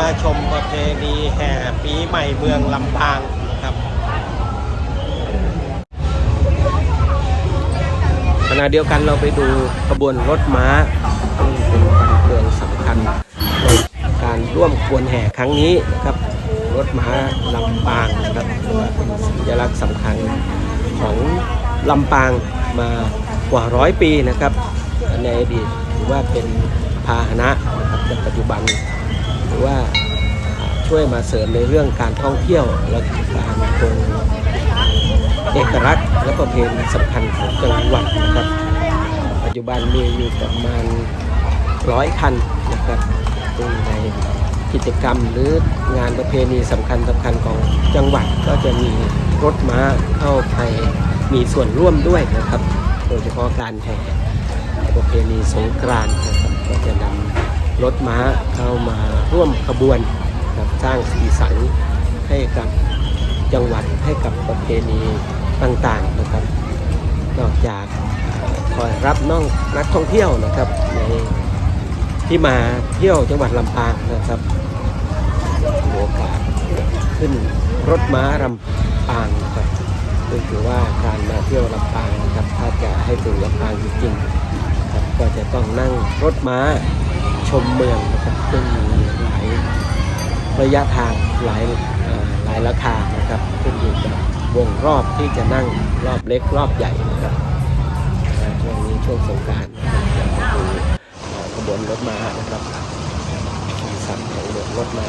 มาชมโอเพณีแห่ปีใหม่เมืองลำปางครับขณะเดียวกันเราไปดูขบวนรถม้าซึ่งเป็นการเมืองสำคัญในการร่วมขบวนแห่ครั้งนี้นะครับรถม้าลำปางนะครับเป็นสัญลักษณ์สำคัญของลำปางมากว่าร้อยปีนะครับ ในอดีตถือว่าเป็นพาหนะนะครับแต่ปัจจุบัน ช่วยมาเสริมในเรื่องการท่องเที่ยวและการคงเอกลักษณ์และประเพณีสำคัญของจังหวัดนะครับ ปัจจุบันมีอยู่ประมาณร้อยคันนะครับซึ่งในกิจกรรมหรืองานประเพณีสำคัญสำคัญของจังหวัดก็จะมีรถม้าเข้าไปมีส่วนร่วมด้วยนะครับ โดยเฉพาะการแห่ประเพณีสงกรานต์นะครับก็จะนำรถม้าเข้ามาร่วมขบวน ครับสร้างสีสันให้กับจังหวัดให้กับประเพณีต่างๆนะครับ นอกจากคอยรับน้องนักท่องเที่ยวนะครับในที่มาเที่ยวจังหวัดลำปางนะครับโอกาสขึ้นรถม้าลำปางนะครับซึ่งถือว่าการมาเที่ยวลำปางนะครับถ้าจะให้ถึงลำปางจริงๆครับก็จะต้องนั่งรถม้าชมเมืองนะครับซึ่งมีหลาย ระยะทางหลายหลายราคานะครับขึ้นอยู่กับวงรอบที่จะนั่งรอบเล็กรอบใหญ่นะครับช่วงนี้ช่วงสงการนะครับจะมาดูเอ่อขบวนรถม้านะครับสีสันของรถม้า